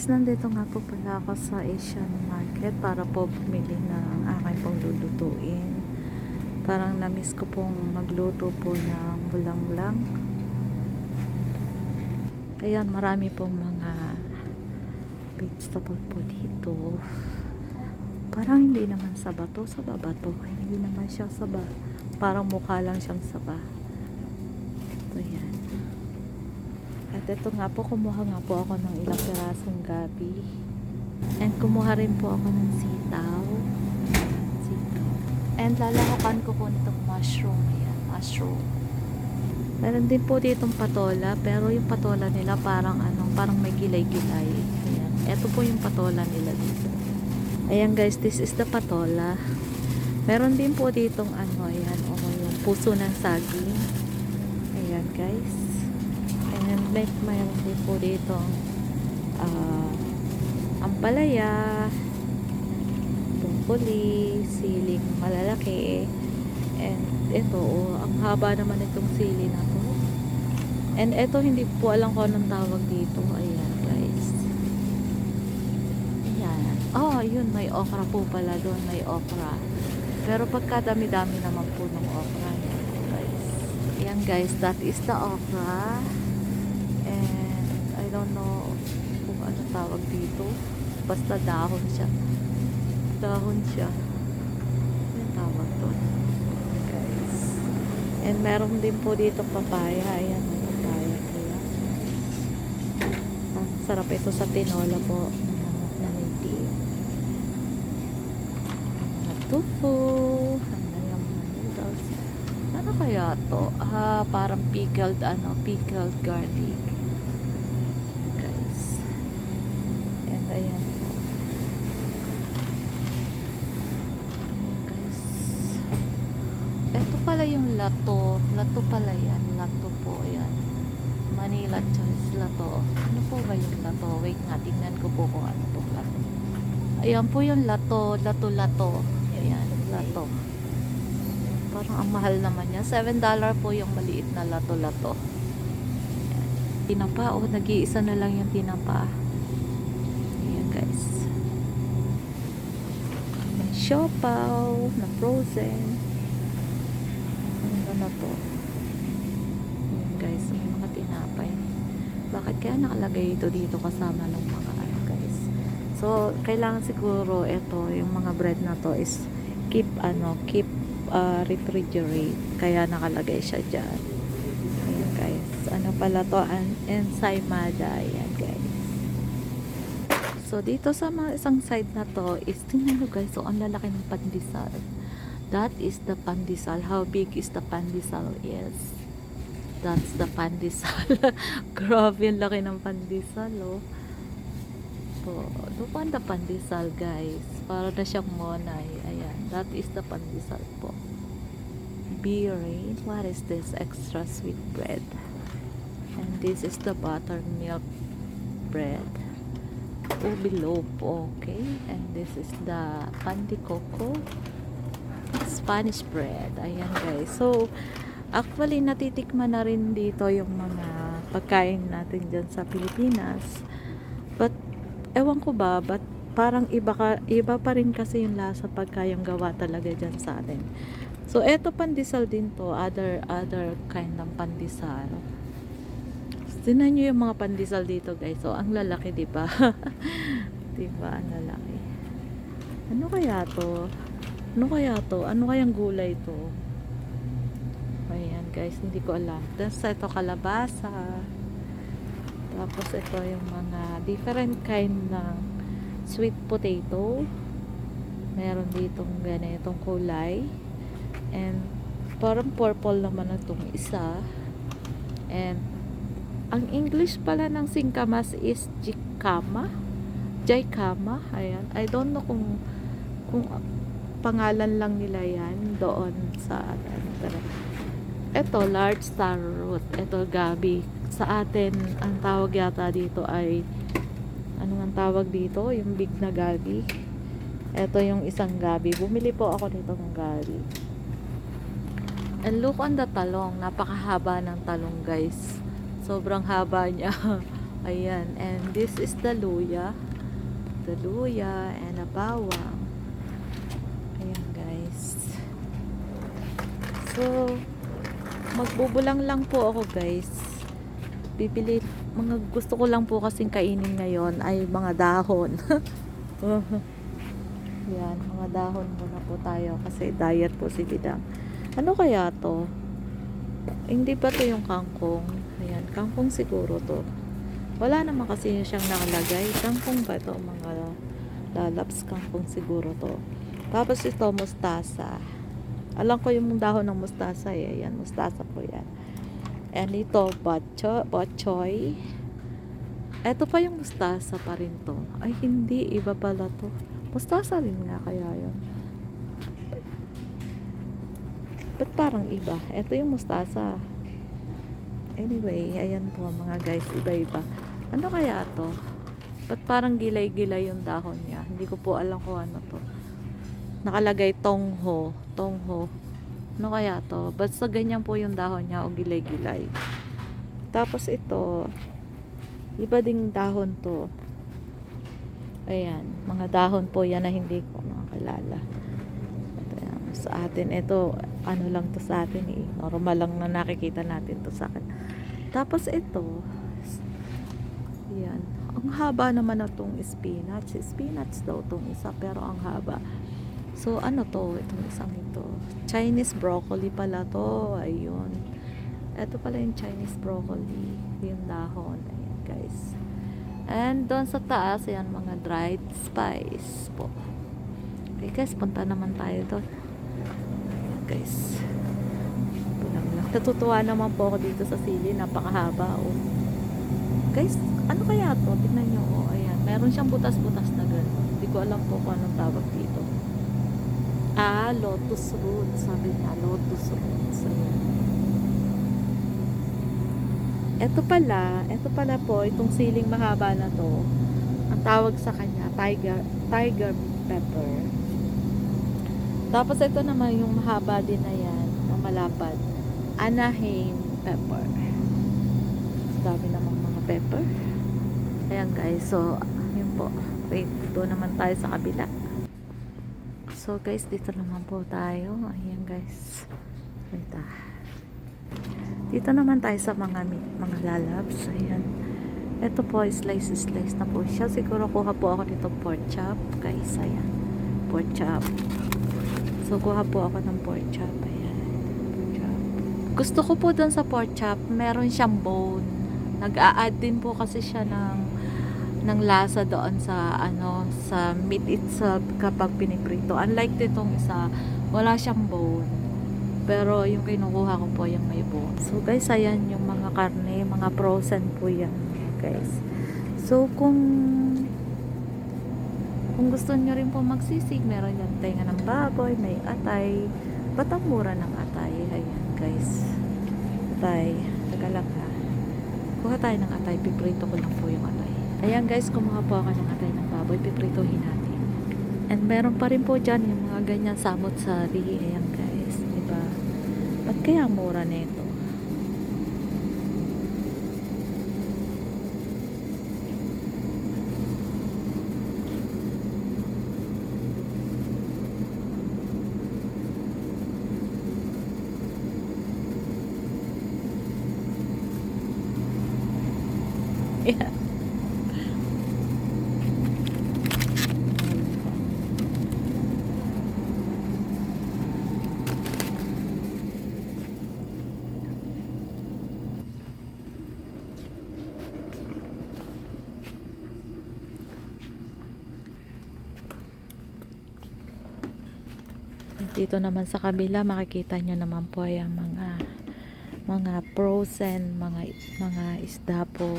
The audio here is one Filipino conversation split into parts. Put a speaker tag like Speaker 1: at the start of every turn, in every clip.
Speaker 1: guys, nandito nga po pala ako sa Asian Market para po bumili ng aking pong lulutuin. Parang namiss ko pong magluto po ng bulang-lang. Ayan, marami pong mga vegetable po dito. Parang hindi naman saba to. Saba ba to? Hindi naman siya saba. Parang mukha lang siyang saba. Ito yan. Ito nga po, kumuha nga po ako ng ilang pirasong gabi. And kumuha rin po ako ng sitaw. Sitaw. And lalahukan ko po nitong mushroom. Ayan, mushroom. Meron din po ditong patola, pero yung patola nila parang ano, parang may gilay-gilay. Ayan. Ito po yung patola nila dito. Ayan guys, this is the patola. Meron din po ditong ano, ayan, o yung puso ng saging. Ayan guys. And may mayroon din po dito ah ampalaya, tungkoli, siling malalaki, and ito, oh, ang haba naman itong sili na to. And ito, hindi po alam ko anong tawag dito. Ayan, guys. Ayan. Oh, yun, may okra po pala doon. May okra. Pero pagkadami-dami naman po ng okra. Ayan, guys. Ayan, guys. That is the okra. And I don't know kung ano tawag dito. Basta dahon siya. Dahon siya. Ano tawag doon? Guys. And meron din po dito papaya. Ayan, papaya. Kaya. Ang sarap ito sa tinola po. Na, na native. Yung noodles. Ano kaya to? Ah, parang pickled, ano, pickled garlic. Guys. And ayan po. Guys. Ito pala yung lato. Lato pala yan. Lato po yan. Manila choice lato. Ano po ba yung lato? Wait nga, tingnan ko po kung ano po lato. Ayan po yung lato. Lato-lato. Ayan, lato. Parang ang mahal naman niya. $7 po yung maliit na lato-lato. Ayan. Tinapa. Oh, nag-iisa na lang yung tinapa. Ayan guys. May siopaw na frozen. Ano na to? Ayan guys, may mga tinapay. Bakit kaya nakalagay ito dito kasama ng mga ano guys? So, kailangan siguro ito, yung mga bread na to is keep ano, keep uh, refrigerate. Kaya nakalagay siya dyan. Ayan guys. Ano pala to? An ensaymada. Ayan guys. So, dito sa mga isang side na to is, tingnan nyo guys, so ang lalaki ng pandesal. That is the pandesal. How big is the pandesal? Yes. That's the pandesal. Grabe, ang laki ng pandesal, oh. Po, on the pandesal, guys. Para na siyang monay. Ayan, that is the pandesal po. Beery. What is this? Extra sweet bread. And this is the buttermilk bread. Ubi loaf, okay. And this is the pan de coco. Spanish bread. Ayan guys. So, actually natitikman na rin dito yung mga pagkain natin dyan sa Pilipinas. But, ewan ko ba, but parang iba, ka, iba pa rin kasi yung lasa pagka yung gawa talaga dyan sa atin. So, eto pandesal din to. Other, other kind ng pandesal. Tinan nyo yung mga pandesal dito guys. So, ang lalaki, di ba? di ba? Ang lalaki. Ano kaya to? Ano kaya to? Ano kayang gulay to? Ayan guys, hindi ko alam. Tapos ito kalabasa. Tapos ito yung mga different kind ng sweet potato. Meron ditong ganitong kulay. And parang purple naman na itong isa. And ang English pala ng singkamas is jicama. Jaikama. Ayan. I don't know kung kung pangalan lang nila yan doon sa pero ito large star root. Ito gabi sa atin ang tawag yata dito ay ano ang tawag dito? Yung big na gabi. Ito yung isang gabi. Bumili po ako nito ng gabi. And look on the talong. Napakahaba ng talong guys. Sobrang haba niya. Ayan. And this is the luya. The luya and a bawang. Ayan guys. So, magbubulang lang po ako guys. Bibili, mga gusto ko lang po kasing kainin ngayon ay mga dahon. Yan, mga dahon muna po tayo kasi diet po si Bidang. Ano kaya to? Hindi ba to yung kangkong? Ayan, kangkong siguro to. Wala naman kasi siyang nakalagay. Kangkong ba to? Mga lalaps kangkong siguro to. Tapos ito, mustasa. Alam ko yung dahon ng mustasa eh. Ayan, mustasa po yan. And ito, botcho, botchoy. Ito pa yung mustasa pa rin to. Ay, hindi. Iba pala to. Mustasa rin nga kaya yun. Ba't parang iba? Ito yung mustasa. Anyway, ayan po mga guys. Iba-iba. Ano kaya to? Ba't parang gilay-gilay yung dahon niya? Hindi ko po alam kung ano to. Nakalagay tongho. Tongho. Ano kaya to? Basta ganyan po yung dahon niya o gilay-gilay. Tapos ito, iba ding dahon to. Ayan, mga dahon po yan na hindi ko yan, sa atin, ito, ano lang to sa atin eh. Normal lang na nakikita natin to sa akin. Tapos ito, yan. Ang haba naman na tong spinach. Spinach daw tong isa, pero ang haba. So, ano to? Itong isang ito. Chinese broccoli pala to. Ayun. Ito pala yung Chinese broccoli. Yung dahon. Ayan, guys. And doon sa taas, yan mga dried spice po. Okay guys, punta naman tayo doon. Ayan, guys. Natutuwa naman po ako dito sa sili. Napakahaba. Oh. Guys, ano kaya to? Tingnan nyo. Oh, ayan. Meron siyang butas-butas na gano'n. Hindi ko alam po kung anong tawag dito. Ah, lotus roots. Sabi niya, lotus roots. Ayan. Ito pala, ito pala po, itong siling mahaba na to, ang tawag sa kanya, tiger, tiger pepper. Tapos ito naman yung mahaba din na yan, na malapad, anaheim pepper. Dami namang mga pepper. Ayan guys, so, yun po. Wait, dito naman tayo sa kabila. So guys, dito naman po tayo. Ayan guys. Wait ah. Dito naman tayo sa mga mga lalabs. Ayan. Ito po, slice-slice na po siya. Siguro kuha po ako nito pork chop. Guys, ayan. Pork chop. So, kuha po ako ng pork chop. Ayan. Pork chop. Gusto ko po dun sa pork chop, meron siyang bone. Nag-a-add din po kasi siya ng ng lasa doon sa ano sa meat itself kapag piniprito. Unlike ditong isa, wala siyang bone. Pero yung kinukuha ko po yung may bone. So guys, ayan yung mga karne, mga frozen po yan, guys. So kung kung gusto nyo rin po magsisig, meron yan tenga ng baboy, may atay. Ba't ang mura ng atay? Ayan guys. Atay. Taga lang ha. Kuha tayo ng atay. Piprito ko lang po yung atay. Ayan guys, kumuha po ako ng atay ng baboy. Pipritohin natin. And meron pa rin po dyan yung mga ganyan samot sari. Ayan guys. Diba? Ba't kaya mura nito? Yeah. Dito naman sa kabila makikita nyo naman po yung mga mga frozen, mga mga isda po.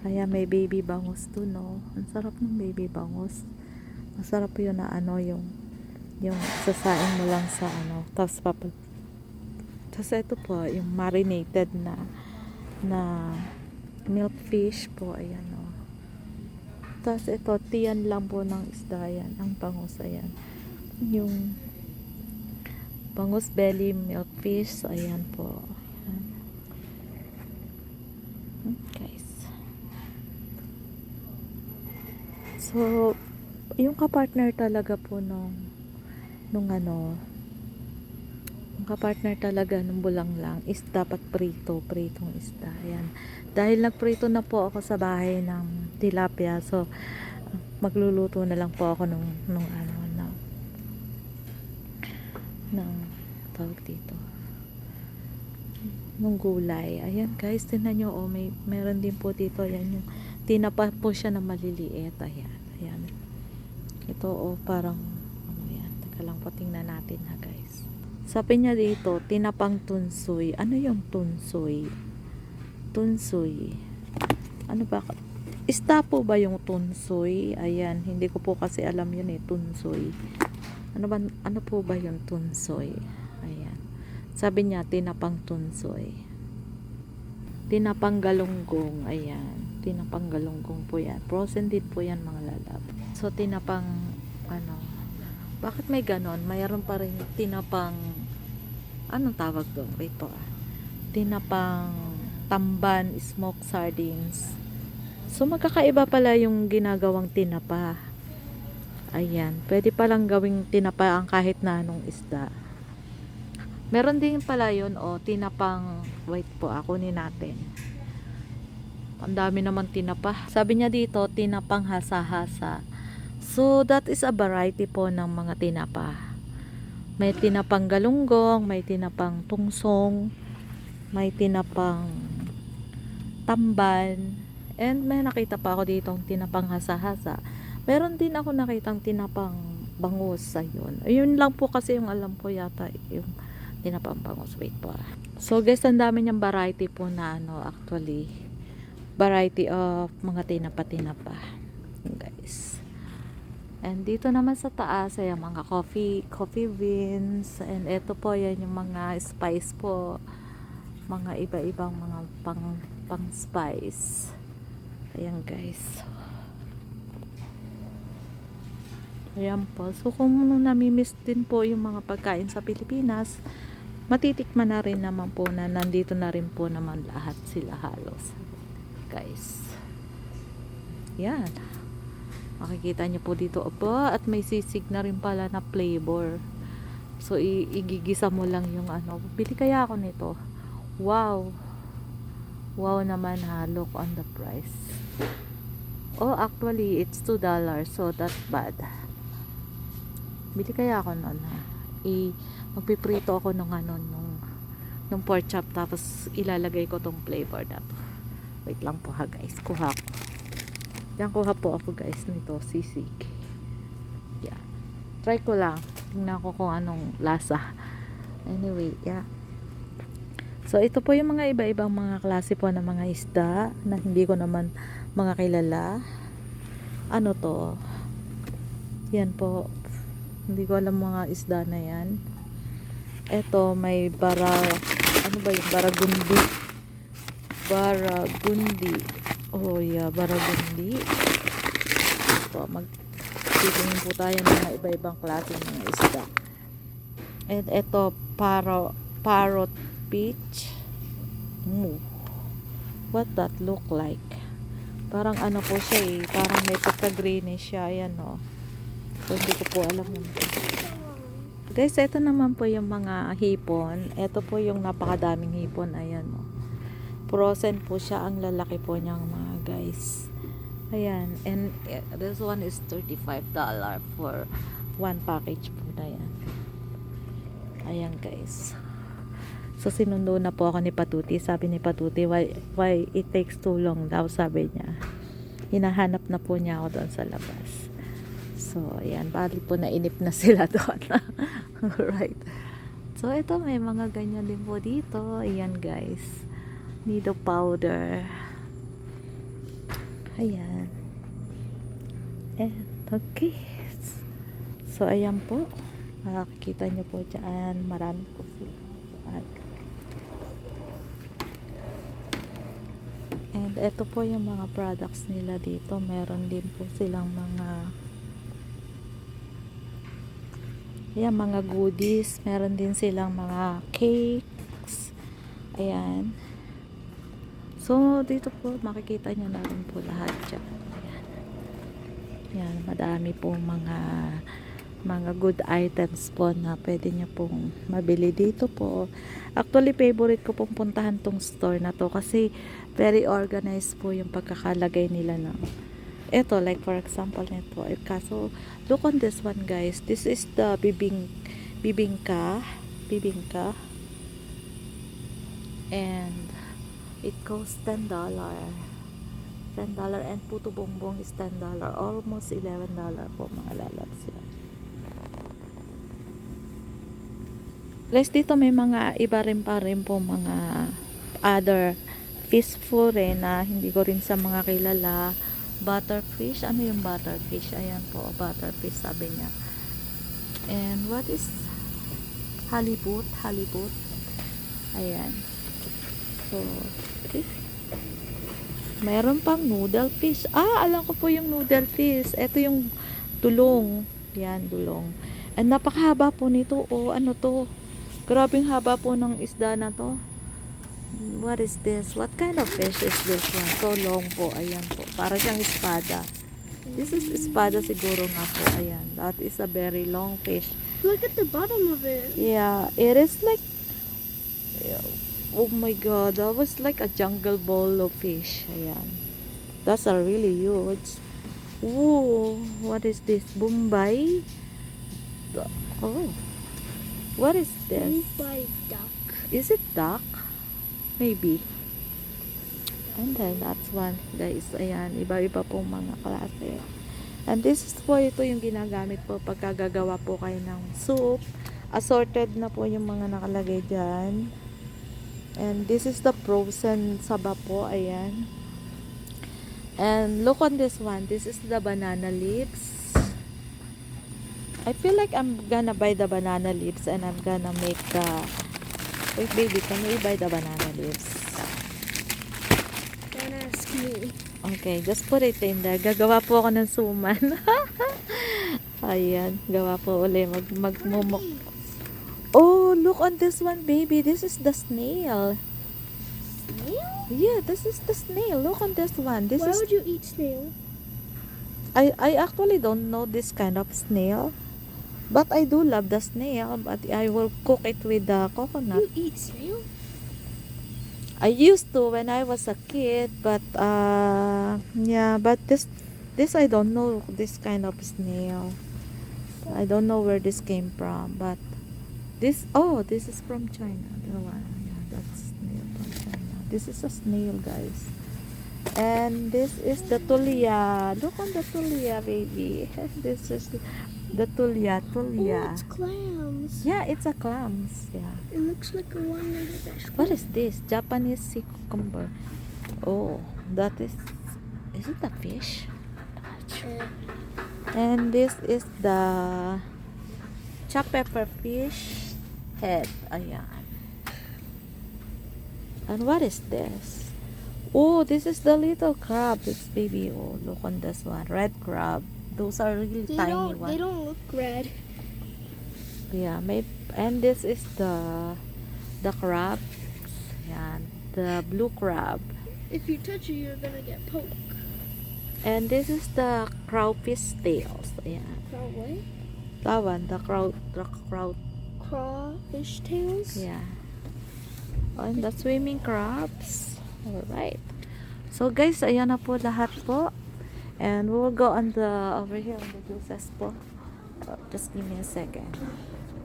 Speaker 1: Kaya may baby bangus to no. Ang sarap ng baby bangus. Masarap yun na ano yung yung sasain mo lang sa ano. Tapos papal tapos ito po, yung marinated na na milk fish po. Ayan o. Tapos ito, tiyan lang po ng isda yan. Ang bangus, ayan yung bangus belly milk fish. So, ayan po. Guys. So, yung kapartner talaga po nung nung ano yung kapartner talaga nung bulang lang is dapat prito, pritong isda. Ayan. Dahil nagprito na po ako sa bahay ng tilapia. So, magluluto na lang po ako nung, nung ano ng, ng, tawag dito, nung gulay. Ayan guys, tinan nyo, oh, may, meron din po dito, ayan yung, tinapa po siya na maliliit, ayan, ayan. Ito, oh, parang, ano yan, teka lang po, tingnan natin ha guys. Sabi niya dito, tinapang tunsoy. Ano yung tunsoy? Tunsoy. Ano ba? Isda po ba yung tunsoy? Ayan, hindi ko po kasi alam yun eh, tunsoy. Ano ba, ano po ba yung tunsoy? Ayan. Sabi niya, tinapang tunsoy. Tinapang galunggong. Ayan. Tinapang galunggong po yan. Frozen din po yan mga lalab. So, tinapang, ano, bakit may ganon? Mayroon pa rin tinapang, anong tawag doon? Wait po ah. Tinapang tamban, smoked sardines. So, magkakaiba pala yung ginagawang tinapa. Ayan. Pwede palang gawing tinapa ang kahit na anong isda. Meron din pala yun, o, tinapang, wait po, ako ni natin. Ang dami naman tinapa. Sabi niya dito, tinapang hasa-hasa. So, that is a variety po ng mga tinapa. May tinapang galunggong, may tinapang tungsong, may tinapang tamban, and may nakita pa ako ditong tinapang hasa-hasa. Meron din ako nakitang tinapang bangus sa yun. Ayun lang po kasi yung alam ko yata yung tinapang bangus. Wait po ah. So guys, ang dami niyang variety po na ano actually. Variety of mga tinapa-tinapa. Yun, guys. And dito naman sa taas ay mga coffee, coffee beans. And ito po yan yung mga spice po. Mga iba-ibang mga pang, pang spice. Ayan guys. Ayan po. So kung namimiss din po yung mga pagkain sa Pilipinas, matitikman na rin naman po na nandito na rin po naman lahat sila halos. Guys. Yan. Makikita niyo po dito. Aba, at may sisig na rin pala na flavor. So, igigisa mo lang yung ano. Bili kaya ako nito. Wow. Wow naman ha. Look on the price. Oh, actually, it's $2. So, that's bad. Bili kaya ako ha. I, magpiprito ako nung ano, nung, nung pork chop. Tapos, ilalagay ko tong flavor na to. Wait lang po ha guys. Kuha ko. Yan kuha po ako guys nito. Sisig. Yeah. Try ko lang. Tingnan ko kung anong lasa. Anyway, yeah. So, ito po yung mga iba-ibang mga klase po ng mga isda na hindi ko naman mga kilala. Ano to? Yan po. Hindi ko alam mga isda na yan. Ito, may bara... Ano ba yung baragundi? Baragundi. Oh, yeah. Baragundi. Ito, mag... Titingin po tayo ng mga iba-ibang klase ng isda. And ito, paro, parrot peach. Ooh. What that look like? Parang ano po siya eh. Parang may pagka-greenish siya. Ayan o. Oh. So, hindi ko po alam. Guys, ito naman po yung mga hipon. Ito po yung napakadaming hipon. Ayan. Oh. Frozen po siya. Ang lalaki po niyang mga guys. Ayan. And eh, this one is $35 for one package po na yan. Ayan guys. So, sinundo na po ako ni Patuti. Sabi ni Patuti, why, why it takes too long daw, sabi niya. Hinahanap na po niya ako doon sa labas. So, ayan. Bali po nainip na sila doon. right. So, ito may mga ganyan din po dito. Ayan, guys. Nido powder. Ayan. And, okay. So, ayan po. Makikita nyo po dyan. Marami po sila. And ito po yung mga products nila dito. Meron din po silang mga Ayan, mga goodies. Meron din silang mga cakes. Ayan. So, dito po, makikita nyo na rin po lahat dyan. Ayan. Yan, madami po mga mga good items po na pwede nyo pong mabili dito po. Actually, favorite ko pong puntahan tong store na to kasi very organized po yung pagkakalagay nila ng ito, like for example nito. Eh, kaso, look on this one guys. This is the bibing bibingka. Bibingka. And it costs $10. $10 and puto bongbong is $10. Almost $11 po mga lalabs yan. Guys, dito may mga iba rin pa rin po mga other fish food rin na hindi ko rin sa mga kilala. Butterfish. Ano yung butterfish? Ayan po, butterfish sabi niya. And what is halibut? Halibut. Ayan. So, okay. Mayroon pang noodle fish. Ah, alam ko po yung noodle fish. Ito yung tulong. Yan, dulong. And napakahaba po nito. O, ano to? Grabing haba po ng isda na to. What is this? What kind of fish is this one? So long po. Ayan po. Para siyang espada. This is espada siguro nga po. Ayan. That is a very long fish.
Speaker 2: Look at the bottom of it.
Speaker 1: Yeah, it is like Oh my god, that was like a jungle bowl of fish. Ayan. That's a really huge. Ooh, what is this? Bombay? Oh. What is this?
Speaker 2: By duck.
Speaker 1: Is it duck? Maybe. And then that's one, guys. Ayan, iba-iba po mga klase. And this is po, ito yung ginagamit po pagkagagawa po kayo ng soup. Assorted na po yung mga nakalagay dyan. And this is the frozen saba po. Ayan. And look on this one. This is the banana leaves. I feel like I'm gonna buy the banana leaves and I'm gonna make uh, Wait, baby, can we buy the banana leaves?
Speaker 2: Don't ask me.
Speaker 1: Okay, just put it in there. Gagawa po ako ng suman. Ayan, gawa po uli. Mag, magmumok. Oh, look on this one, baby. This is the snail.
Speaker 2: Snail?
Speaker 1: Yeah, this is the snail. Look on this one. This
Speaker 2: Why
Speaker 1: is
Speaker 2: would you eat snail?
Speaker 1: I I actually don't know this kind of snail. But I do love the snail, but I will cook it with the coconut.
Speaker 2: You eat snail?
Speaker 1: I used to when I was a kid, but uh yeah, but this this I don't know this kind of snail. I don't know where this came from, but this oh, this is from China. The one, yeah, that's snail from China. This is a snail, guys. And this is the tulia. Look on the tulia, baby. this is the tulia,
Speaker 2: Oh,
Speaker 1: tulia.
Speaker 2: it's clams.
Speaker 1: Yeah, it's a clams. Yeah.
Speaker 2: It looks like a fish.
Speaker 1: What is this? Japanese sea cucumber. Oh, that is. Is it a fish? Sure. And this is the chopped pepper fish head. Ayan. And what is this? Oh, this is the little crab. It's baby. Oh, look on this one. Red crab. Those are really
Speaker 2: they
Speaker 1: tiny
Speaker 2: don't.
Speaker 1: ones.
Speaker 2: They don't look red.
Speaker 1: Yeah, may and this is the the crab. Yan, the blue crab.
Speaker 2: If you touch it, you're gonna get poked.
Speaker 1: And this is the crawfish tails. Ayan.
Speaker 2: Crow what?
Speaker 1: That one, the crow, the crow.
Speaker 2: Crawfish tails.
Speaker 1: Yeah. Oh, and the swimming crabs. Alright. So guys, ayan na po lahat po. And we will go on the, over here on the juices po. Oh, just give me a second.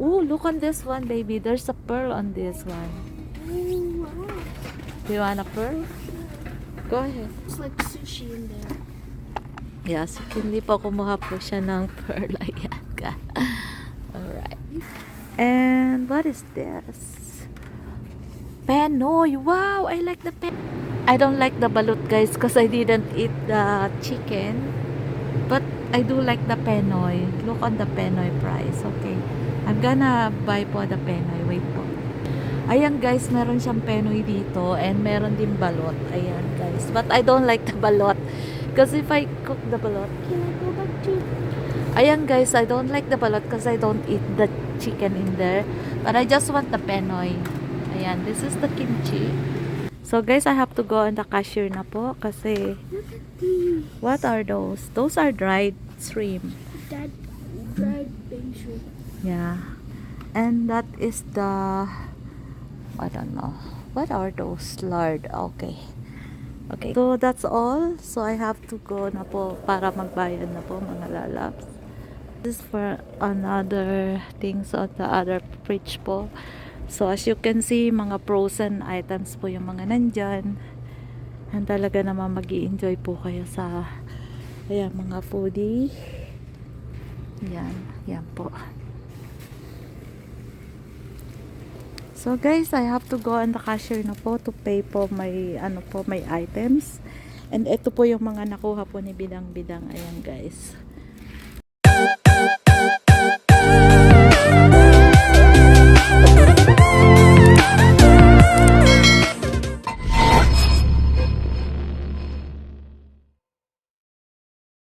Speaker 1: Ooh, look on this one, baby. There's a pearl on this one.
Speaker 2: Wow.
Speaker 1: Do you want a pearl? Go ahead.
Speaker 2: It's like sushi in there.
Speaker 1: Yes, hindi po kumuha po siya ng pearl. Ayan ka. Alright. And what is this? Penoy. Wow, I like the pen. I don't like the balut guys because I didn't eat the chicken. But I do like the penoy. Look on the penoy price. Okay. I'm gonna buy po the penoy. Wait po. Ayan guys, meron siyang penoy dito and meron din balot. Ayan guys. But I don't like the balot. Because if I cook the balot,
Speaker 2: Can I go back to?
Speaker 1: Ayan guys, I don't like the balot because I don't eat the chicken in there. But I just want the penoy. Ayan, this is the kimchi. So guys, I have to go on the cashier na po kasi what are those? Those are dried shrimp.
Speaker 2: Dad, dried baby shrimp.
Speaker 1: Yeah. And that is the I don't know. What are those? Lard. Okay. Okay. So that's all. So I have to go na po para magbayad na po mga lalabs. This is for another things on the other fridge po. So as you can see, mga frozen items po yung mga nandyan. And talaga naman mag enjoy po kayo sa ayan, mga foodie. Yan. Yan po. So guys, I have to go on the cashier na po to pay po my ano po my items. And ito po yung mga nakuha po ni Bidang Bidang. Ayan guys.